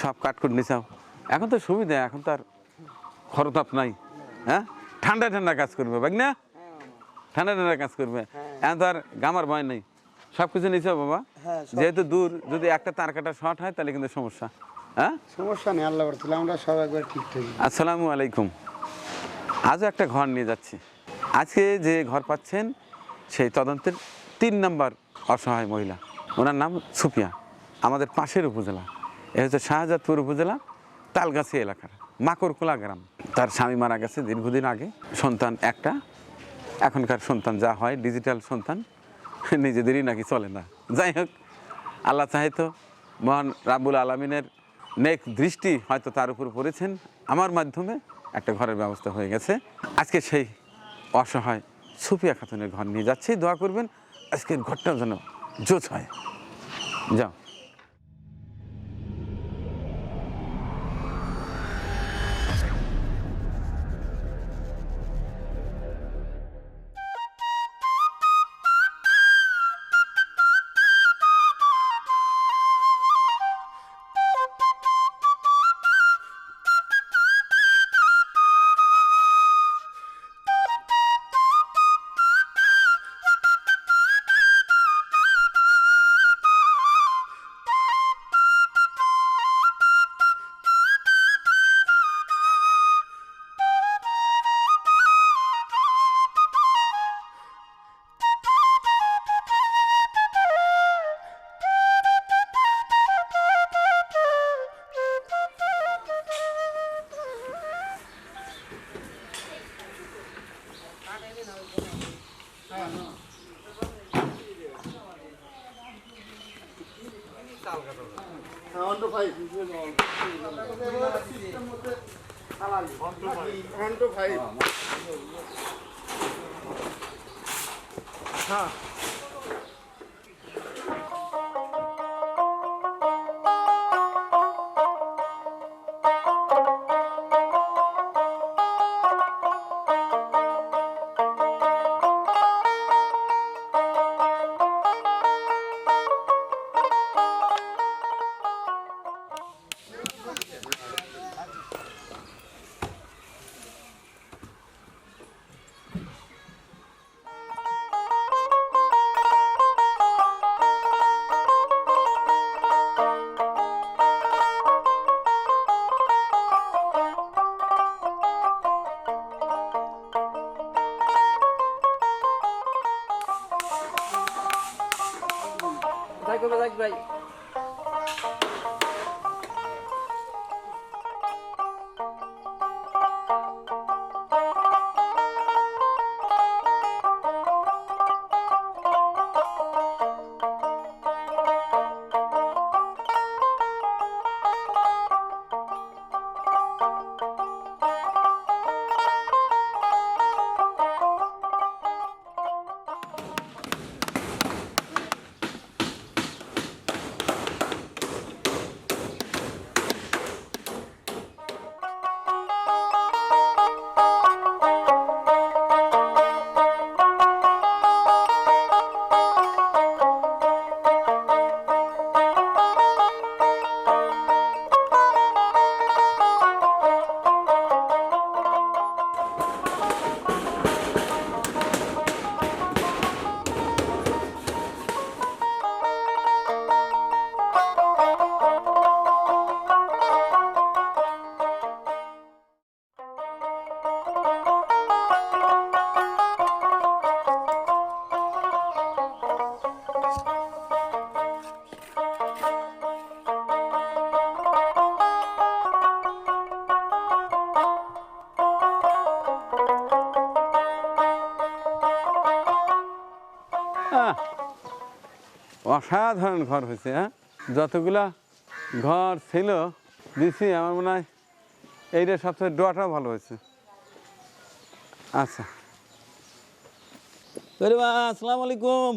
সব কাটকুট নিছাও এখন তো সুবিধা এখন তো আর খরতাপ নাই। হ্যাঁ? ঠান্ডা ঠান্ডা কাজ করবে বাগ না? ঠান্ডা ঠান্ডা কাজ করবে। এখন তো আর গামার ভয় নেই। সব কিছু নিছো বাবা। হ্যাঁ, যেহেতু দূর যদি একটা তার কাটা শর্ট হয় তাহলে কিন্তু সমস্যা। হ্যাঁ? সমস্যা নেই আল্লাহ আমরা সব একবার ঠিকঠাক আসসালামু আলাইকুম। আজও একটা ঘর নিয়ে যাচ্ছি। আজকে যে ঘর পাচ্ছেন সেই তদন্তের তিন নম্বর অসহায় মহিলা। ওনার নাম সুপিয়া। আমাদের পাশের উপজেলা। এ হচ্ছে শাহজাদপুর উপজেলা তালগাছি এলাকার মাকড়কোলা গ্রাম। তার স্বামী মারা গেছে দীর্ঘদিন আগে। সন্তান একটা। এখনকার সন্তান যা হয়, ডিজিটাল সন্তান, নিজেদেরই নাকি চলে না। যাই হোক, আল্লাহ চাহে তো মহান রাবুল আলমিনের নেক দৃষ্টি হয়তো তার উপর পড়েছেন। আমার মাধ্যমে একটা ঘরের ব্যবস্থা হয়ে গেছে। আজকে সেই অসহায় সুফিয়া খাতুনের ঘর নিয়ে যাচ্ছি। দোয়া করবেন, আজকের ঘরটাও যেন জোচ হয়। যাও। থাকবে অসাধারণ ঘর হয়েছে হ্যাঁ? যতগুলা ঘর ছিল, দিছি, আমার মনে হয় এইটা সবচেয়ে ডোয়াটা ভালো হয়েছে। আচ্ছা। আসসালামু আলাইকুম।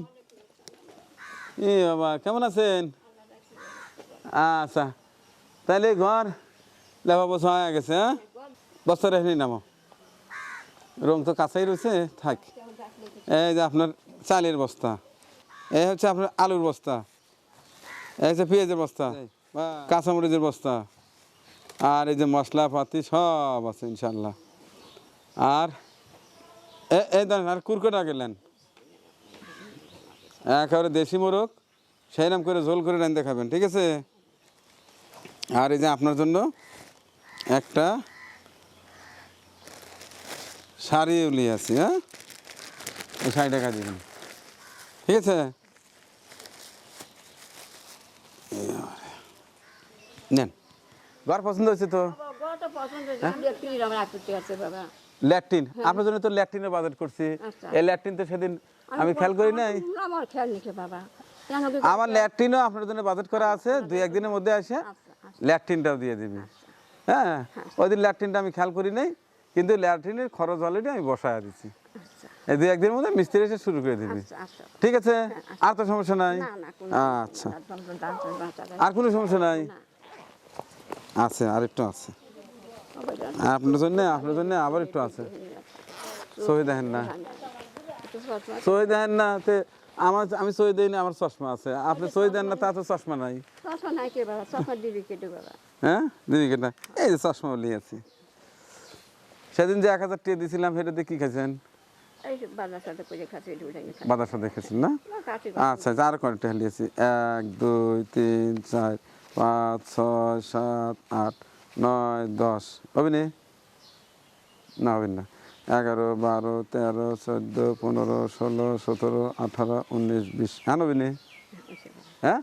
ই বাবা, কেমন আছেন? আচ্ছা তাহলে ঘর লেখা বছর হয়ে গেছে হ্যাঁ? বছর এখানে নামো। রং তো কাছেই রয়েছে, থাক। এই যে আপনার চালের বস্তা। এই হচ্ছে আপনার আলুর বস্তা। এই হচ্ছে পেঁয়াজের বস্তা কাঁচামরিচের বস্তা আর এই যে মশলাপাতি সব আছে ইনশাল্লাহ আর এই ধরেন আর কুরকুটা গেলেন একেবারে দেশি মোরগ সেই নাম করে ঝোল করে রান দেখাবেন ঠিক আছে? আর এই যে আপনার জন্য একটা শাড়ি উলি আছে হ্যাঁ? ওই শাড়ি টাকা দিবেন ঠিক আছে? নেন। ঘর পছন্দ হয়েছে তো? ল্যাট্রিন। আপনার জন্য তো ল্যাট্রিনের বাজেট করছি। আচ্ছা। এই ল্যাট্রিন তো সেদিন আমি খেয়াল করি নাই। আমার- ল্যাট্রিনও আপনার জন্য বাজেট করা আছে দুই একদিনের মধ্যে আসে। আচ্ছা, আচ্ছা। ল্যাট্রিনটাও দিয়ে দিবি। হ্যাঁ? ওই দিন ল্যাট্রিনটা আমি খেয়াল করি নাই কিন্তু ল্যাট্রিনের খরচ অলরেডি আমি বসায় দিচ্ছি আচ্ছা। এই দুই একদিনের মধ্যে মিস্ত্রি এসে শুরু করে দিবি। আচ্ছা আচ্ছা। ঠিক আছে? আর তো সমস্যা নাই? আচ্ছা। আর কোনো সমস্যা নাই? আছে আর একটু আছে আপনার জন্য আপনার জন্য আবার একটু আছে। সহি দেখেন না। সহি দেখেন না তে আমার আমি সহি দিই না আমার চশমা আছে। আপনি সহি দেন না তা তো চশমা নাই। সচমা নাই কে বাবা? সচমা দিবি কেটে বাবা? হ্যাঁ? দিদি কেটা এই যে চশমা বলি আছি সেদিন যে এক হাজার টাকা দিয়েছিলাম সেটাতে কি খাইছেন? বাতাসা দেখেছেন না? আচ্ছা আচ্ছা, আর কয়টা লিয়েছি এক দুই তিন চার পাঁচ ছয় সাত আট নয় দশ। হবে নি না হবে না। এগারো বারো তেরো চোদ্দ পনেরো ষোলো সতেরো আঠারো উনিশ বিশ। হ্যাঁ নবীন হ্যাঁ?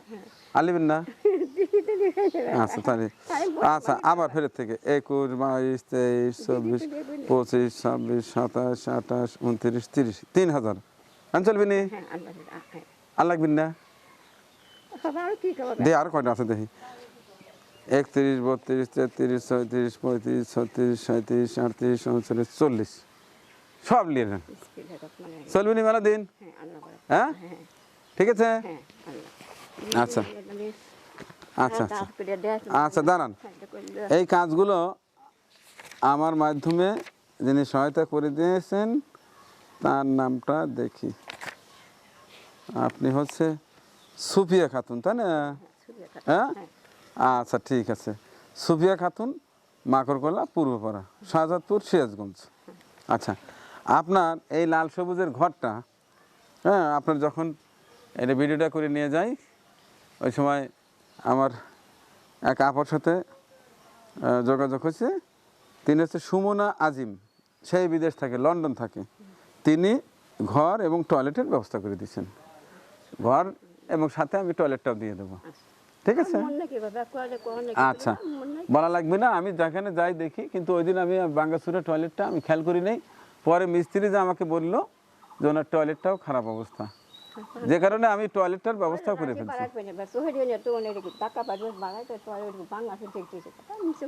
আলিবেন না? আচ্ছা তাহলে। আচ্ছা আবার ফেরত থেকে। একুশ বাইশ তেইশ চব্বিশ পঁচিশ ছাব্বিশ সাতাশ আঠাশ উনত্রিশ তিরিশ। তিন হাজার। আমি চলবি নি হ্যাঁ হ্যাঁ। আর লাগবেন না? বাবা আর কয়টা আছে দেখি। একত্রিশ, বত্রিশ, তেত্রিশ, ছয়ত্রিশ, পঁয়ত্রিশ, ছত্রিশ সাঁত্রিশ আটত্রিশ, উনচল্লিশ, চল্লিশ। সব নিয়ে নেন। মানে চলবি নি মেলা দিন? হ্যাঁ? ঠিক আছে? আচ্ছা। আচ্ছা আচ্ছা। আচ্ছা দাঁড়ান। এই কাজগুলো আমার মাধ্যমে যিনি সহায়তা করে দিয়েছেন, তার নামটা দেখি। আপনি হচ্ছে সুফিয়া খাতুন তাই না? হ্যাঁ? আচ্ছা ঠিক আছে। সুফিয়া খাতুন মাকড়কলা পূর্বপাড়া শাহজাদপুর সিরাজগঞ্জ। আচ্ছা আপনার এই লাল সবুজের ঘরটা হ্যাঁ আপনার যখন এটা ভিডিওটা করে নিয়ে যাই ওই সময় আমার এক আপার সাথে যোগাযোগ হয়েছে। তিনি হচ্ছে সুমনা আজিম সেই বিদেশ থাকে লন্ডন থাকে। তিনি ঘর এবং টয়লেটের ব্যবস্থা করে দিয়েছেন। ঘর এবং সাথে আমি টয়লেটটাও দিয়ে দেবো। ঠিক আছে? আচ্ছা। বলা লাগবে না আমি যেখানে যাই দেখি কিন্তু ওই দিন আমি বাঙ্গাসুরের টয়লেটটা আমি খেয়াল করি নাই। পরে মিস্ত্রি যে আমাকে বলল যে ওনার টয়লেটটাও খারাপ অবস্থা। যে কারণে আমি টয়লেটটার ব্যবস্থাও করে ফেলছি।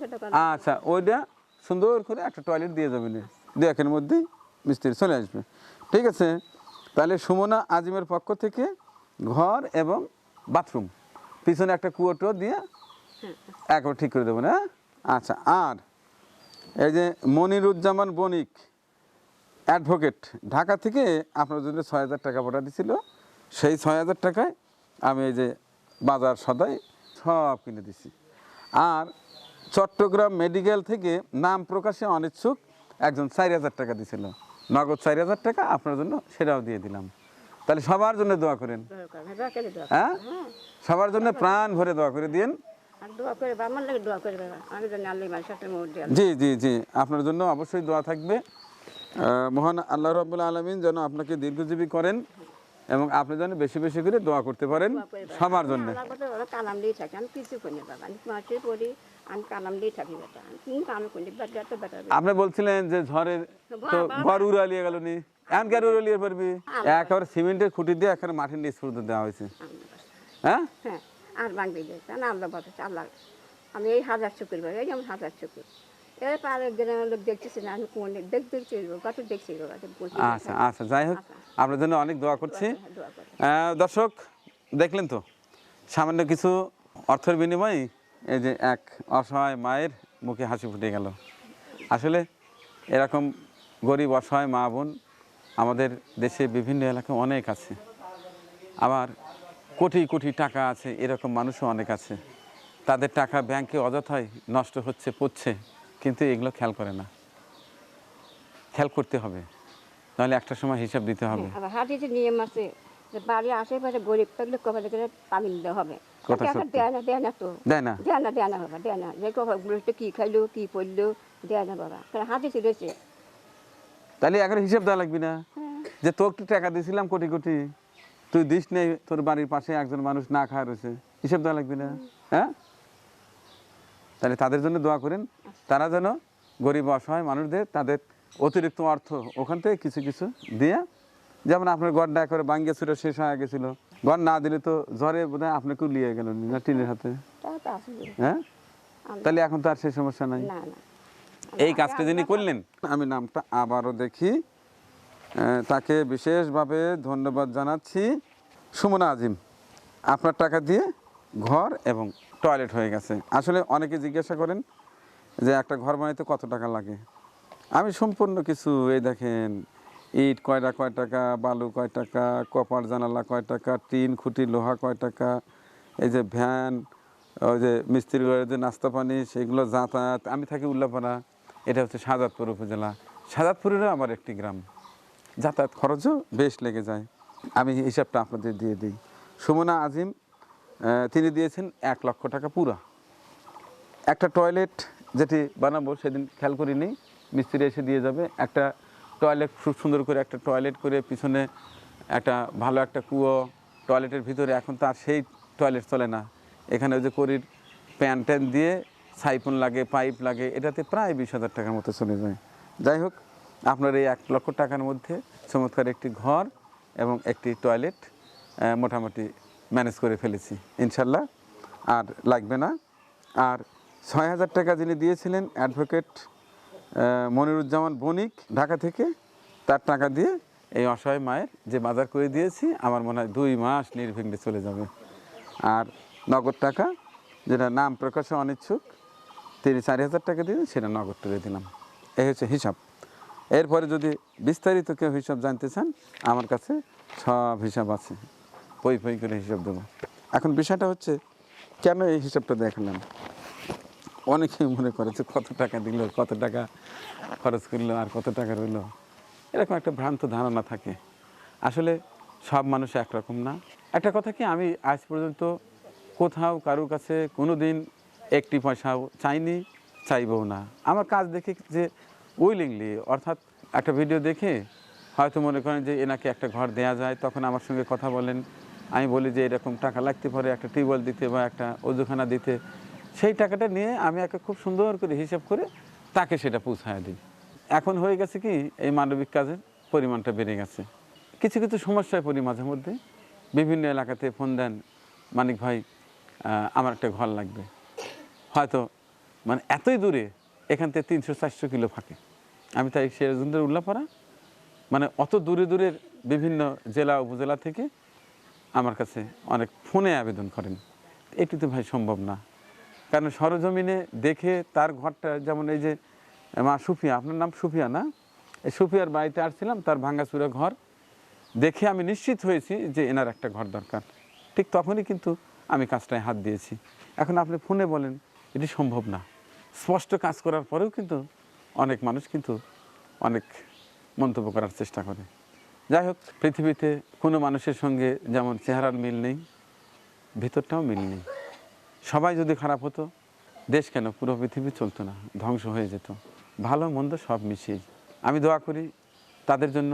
কথা কথা। আচ্ছা ওইটা সুন্দর করে একটা টয়লেট দিয়ে যাবেন। দু একের মধ্যেই মিস্ত্রি চলে আসবে। ঠিক আছে? তাহলে সুমনা আজিমের পক্ষ থেকে ঘর এবং বাথরুম। পিছনে একটা কুয়োটো দিয়ে একবার ঠিক করে দেবো হ্যাঁ? আচ্ছা আর এই যে মনিরুজ্জামান বণিক, অ্যাডভোকেট, ঢাকা থেকে আপনার জন্য ছয় হাজার টাকা পাঠা দিছিল। সেই ছয় হাজার টাকায় আমি এই যে বাজার সদাই সব কিনে দিছি। আর চট্টগ্রাম মেডিকেল থেকে নাম প্রকাশে অনিচ্ছুক একজন চার হাজার টাকা দিছিল। নগদ চার হাজার টাকা আপনার জন্য সেটাও দিয়ে দিলাম। তাহলে সবার জন্য দোয়া করেন। করে দোয়া হ্যাঁ? সবার জন্য প্রাণ ভরে দোয়া করে দিন জি জি জি। আপনার জন্য অবশ্যই দোয়া থাকবে। মহান আল্লাহ রব্বুল আলমিন যেন আপনাকে দীর্ঘজীবী করেন এবং আপনি যেন বেশি বেশি করে দোয়া করতে পারেন সবার জন্য। আল্লাহ কথা ওরা কালাম দিয়ে থাকে। আমি কিছু করি বাবা। আমি মাঠে পড়ি আমি কালাম দিয়ে থাকি বেটা। আমি কোন করি বেটা তো বেটা। আপনি বলছিলেন যে ঝড়ের তো ঘর উড়ালিয়ে গেল নি। কেন উড়ালিয়ে পারবি। একেবারে সিমেন্টের খুঁটি দিয়ে একেবারে মাটির নিচ পর্যন্ত দেওয়া হয়েছে। হ্যাঁ? হ্যাঁ আর আল্লাহ বাতাস আল্লাহ। আমি এই হাজার চুকুর এই যেমন হাজার চুকুর দেখছি আচ্ছা আচ্ছা যাই হোক আপনার জন্য অনেক দোয়া করছি। দর্শক দেখলেন তো সামান্য কিছু অর্থের বিনিময়ে এই যে এক অসহায় মায়ের মুখে হাসি ফুটে গেল। আসলে এরকম গরিব অসহায় মা বোন আমাদের দেশে বিভিন্ন এলাকায় অনেক আছে। আবার কোটি কোটি টাকা আছে এরকম মানুষও অনেক আছে। তাদের টাকা ব্যাংকে অযথায় নষ্ট হচ্ছে পড়ছে কিন্তু এগুলো খেয়াল করে না। খেয়াল করতে হবে নাহলে একটা সময় হিসাব দিতে হবে। হ্যাঁ, নিয়ম আছে যে বাড়ির আশেপাশে গরিব থাকলে কপালে করে পানি দিতে হবে। দেয় না দেয় না তো। দেয় না। দেয় না দেয় না বাবা দেয় না। যে কপালগুলো কী খাইলো কি পড়ল দেয় না বাবা। হাতে ছিঁড়েছে। তাহলে এখন হিসাব দেওয়া লাগবে না। যে একটু টাকা দিয়েছিলাম কোটি কোটি তুই দিস নেই তোর বাড়ির পাশে একজন মানুষ না খাওয়া রয়েছে। হিসাব দেওয়া লাগবে না। হ্যাঁ? তাহলে তাদের জন্য দোয়া করেন। তারা যেন গরিব অসহায় মানুষদের তাদের অতিরিক্ত অর্থ ওখান থেকে কিছু কিছু দিয়ে যেমন আপনার গড়টা করে বাঙ্গিয়ে ছিল শেষ হয়ে গেছিল। গড় না দিলে তো জ্বরে বোধ হয় আপনাকেও লিয়ে গেল না টিনের হাতে। হ্যাঁ? তাহলে এখন তো আর সেই সমস্যা নাই। না না। এই কাজটা যিনি করলেন। আমি নামটা আবারও দেখি। তাকে বিশেষভাবে ধন্যবাদ জানাচ্ছি। সুমনা আজিম আপনার টাকা দিয়ে ঘর এবং টয়লেট হয়ে গেছে। আসলে অনেকে জিজ্ঞাসা করেন যে একটা ঘর বানাইতে কত টাকা লাগে? আমি সম্পূর্ণ কিছু এই দেখেন ইট কয়টা কয় টাকা বালু কয় টাকা কপার জানালা কয় টাকা টিন খুঁটি লোহা কয় টাকা এই যে ভ্যান ওই যে মিস্ত্রি ঘরে যে নাস্তা পানি সেগুলো যাতায়াত আমি থাকি উল্লাপাড়া। এটা হচ্ছে সাজাদপুর উপজেলা। সাজাদপুরেরও আমার একটি গ্রাম। যাতায়াত খরচও বেশ লেগে যায়। আমি হিসাবটা আপনাদের দিয়ে দিই। সুমনা আজিম তিনি দিয়েছেন এক লক্ষ টাকা পুরা। একটা টয়লেট যেটি বানাবো সেদিন খেয়াল করিনি, মিস্ত্রি এসে দিয়ে যাবে। একটা টয়লেট খুব সুন্দর করে একটা টয়লেট করে পিছনে একটা ভালো একটা কুয়ো, টয়লেটের ভিতরে এখন তার সেই টয়লেট চলে না। এখানে ওই যে করির প্যান ট্যান দিয়ে সাইফোন লাগে, পাইপ লাগে, এটাতে প্রায় বিশ হাজার টাকার মতো চলে যায়। যাই হোক, আপনার এই এক লক্ষ টাকার মধ্যে চমৎকার একটি ঘর এবং একটি টয়লেট মোটামুটি ম্যানেজ করে ফেলেছি, ইনশাল্লাহ। আর লাগবে না। আর ছয় হাজার টাকা যিনি দিয়েছিলেন অ্যাডভোকেট মনিরুজ্জামান বণিক ঢাকা থেকে, তার টাকা দিয়ে এই অসহায় মায়ের যে বাজার করে দিয়েছি, আমার মনে হয় দুই মাস নির্বিঘ্নে চলে যাবে। আর নগদ টাকা, যেটা নাম প্রকাশে অনিচ্ছুক তিনি চারি হাজার টাকা দিয়ে সেটা নগদ করে দিলাম। এই হচ্ছে হিসাব। এরপরে যদি বিস্তারিত কেউ হিসাব জানতে চান, আমার কাছে সব হিসাব আছে। পই পই করে হিসাব দেবো। এখন বিষয়টা হচ্ছে, কেন এই হিসাবটা দেখালাম? অনেকেই মনে করে যে কত টাকা দিল, কত টাকা খরচ করল, আর কত টাকা রইল। এরকম একটা ভ্রান্ত ধারণা থাকে। আসলে সব মানুষ একরকম না। একটা কথা কি, আমি আজ পর্যন্ত কোথাও কারোর কাছে কোনো দিন একটি পয়সাও চাইনি, চাইবও না। আমার কাজ দেখে যে উইলিংলি অর্থাৎ একটা ভিডিও দেখে হয়তো মনে করেন যে এনাকে একটা ঘর দেয়া যায়, তখন আমার সঙ্গে কথা বলেন। আমি বলি যে এরকম টাকা লাগতে পারে, একটা টিউবওয়েল দিতে বা একটা অজুখানা দিতে। সেই টাকাটা নিয়ে আমি একটা খুব সুন্দর করে হিসাব করে তাকে সেটা পৌঁছায় দিই। এখন হয়ে গেছে কি, এই মানবিক কাজের পরিমাণটা বেড়ে গেছে। কিছু কিছু সমস্যায় পড়ি মাঝে মধ্যে। বিভিন্ন এলাকাতে ফোন দেন, মানিক ভাই আমার একটা ঘর লাগবে। হয়তো মানে এতই দূরে, এখান থেকে তিনশো চারশো কিলো ফাঁকে। আমি তাই সিরাজুদ্দের উল্লাপাড়া মানে অত দূরে দূরের বিভিন্ন জেলা, উপজেলা থেকে আমার কাছে অনেক ফোনে আবেদন করেন। এটি তো ভাই সম্ভব না। কারণ সরজমিনে দেখে তার ঘরটা যেমন এই যে, মা সুফিয়া, আপনার নাম সুফিয়া না? এই সুফিয়ার বাড়িতে আসছিলাম, তার ভাঙ্গাচুরা ঘর। দেখে আমি নিশ্চিত হয়েছি যে এনার একটা ঘর দরকার। ঠিক তখনই কিন্তু আমি কাজটায় হাত দিয়েছি। এখন আপনি ফোনে বলেন এটি সম্ভব না। স্পষ্ট কাজ করার পরেও কিন্তু অনেক মানুষ কিন্তু অনেক মন্তব্য করার চেষ্টা করে। যাই হোক, পৃথিবীতে কোনো মানুষের সঙ্গে যেমন চেহারার মিল নেই, ভিতরটাও মিল নেই। সবাই যদি খারাপ হতো, দেশ কেন পুরো পৃথিবী চলতো না, ধ্বংস হয়ে যেত। ভালো মন্দ সব মিশিয়ে। আমি দোয়া করি তাদের জন্য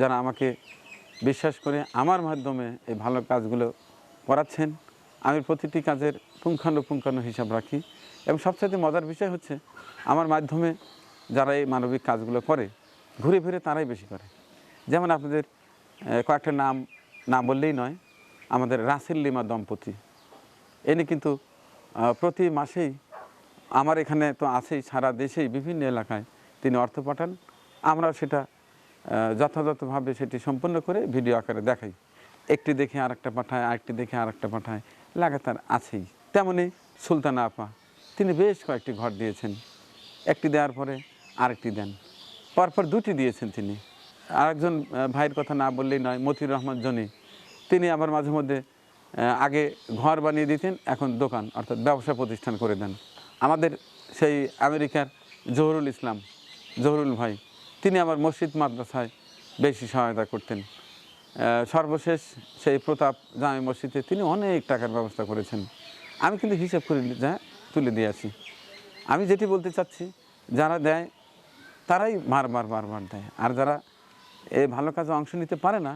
যারা আমাকে বিশ্বাস করে আমার মাধ্যমে এই ভালো কাজগুলো করাচ্ছেন। আমি প্রতিটি কাজের পুঙ্খানুপুঙ্খানু হিসাব রাখি। এবং সবচাইতে মজার বিষয় হচ্ছে, আমার মাধ্যমে যারা এই মানবিক কাজগুলো করে, ঘুরে ফিরে তারাই বেশি করে। যেমন আপনাদের কয়েকটা নাম না বললেই নয়, আমাদের রাসেল লিমা দম্পতি। এনে কিন্তু প্রতি মাসেই আমার এখানে তো আছেই, সারা দেশেই, বিভিন্ন এলাকায় তিনি অর্থ পাঠান। আমরা সেটা যথাযথভাবে সেটি সম্পন্ন করে ভিডিও আকারে দেখাই। একটি দেখে আরেকটা পাঠায়, আরেকটি দেখে আরেকটা পাঠায়, লাগাতার আছেই। তেমনি সুলতানা আপা, তিনি বেশ কয়েকটি ঘর দিয়েছেন। একটি দেওয়ার পরে আরেকটি দেন। পরপর দুটি দিয়েছেন তিনি। আরেকজন ভাইয়ের কথা না বললেই নয়, মতিউর রহমান জনি। তিনি আবার মাঝে মধ্যে আগে ঘর বানিয়ে দিতেন, এখন দোকান, অর্থাৎ ব্যবসা প্রতিষ্ঠান করে দেন। আমাদের সেই আমেরিকার জহুরুল ইসলাম, জহরুল ভাই, তিনি আমার মসজিদ মাদ্রাসায় বেশি সহায়তা করতেন। সর্বশেষ সেই প্রতাপ জামে মসজিদে তিনি অনেক টাকার ব্যবস্থা করেছেন। আমি কিন্তু হিসাব করে যা তুলে দিয়ে আসি। আমি যেটি বলতে চাচ্ছি, যারা দেয়, তারাই বারবার বারবার দেয়। আর যারা এই ভালো কাজে অংশ নিতে পারে না,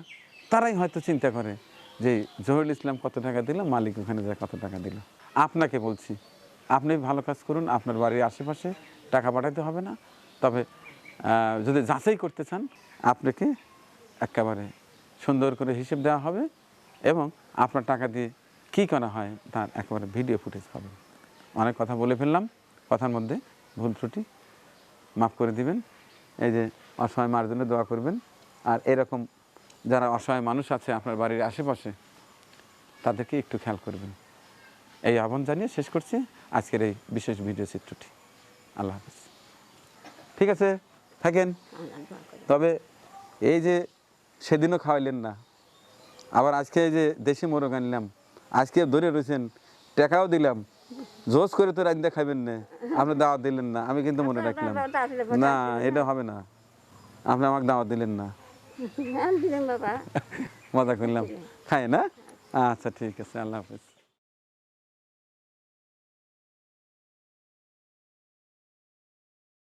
তারাই হয়তো চিন্তা করে যে জহুরুল ইসলাম কত টাকা দিল, মালিক ওখানে যায় কত টাকা দিল। আপনাকে বলছি, আপনি ভালো কাজ করুন, আপনার বাড়ির আশেপাশে টাকা পাঠাতে হবে না। তবে যদি যাচাই করতে চান, আপনাকে একেবারে সুন্দর করে হিসেব দেওয়া হবে এবং আপনার টাকা দিয়ে কী করা হয় তার একেবারে ভিডিও ফুটেজ পাবে অনেক কথা বলে ফেললাম, কথার মধ্যে ভুল ত্রুটি মাফ করে দিবেন। এই যে অসহায় মার জন্য দোয়া করবেন। আর এরকম যারা অসহায় মানুষ আছে আপনার বাড়ির আশেপাশে, তাদেরকে একটু খেয়াল করবেন। এই আহ্বান জানিয়ে শেষ করছি আজকের এই বিশেষ ভিডিও চিত্রটি। আল্লাহ হাফিজ। ঠিক আছে, থাকেন। তবে এই যে সেদিনও খাওয়াইলেন না, আবার আজকে এই যে দেশি মোরগ আনলাম আজকে ধরে রয়েছেন টাকাও দিলাম। জোস করে তো রান্দা খাবেন না। আপনি দাওয়াত দিলেন না আমি কিন্তু মনে রাখলাম। না এটা হবে না। আপনি আমাকে দাওয়াত দিলেন না। মজা করলাম। খাই না? আচ্ছা ঠিক আছে আল্লাহ হাফিজ।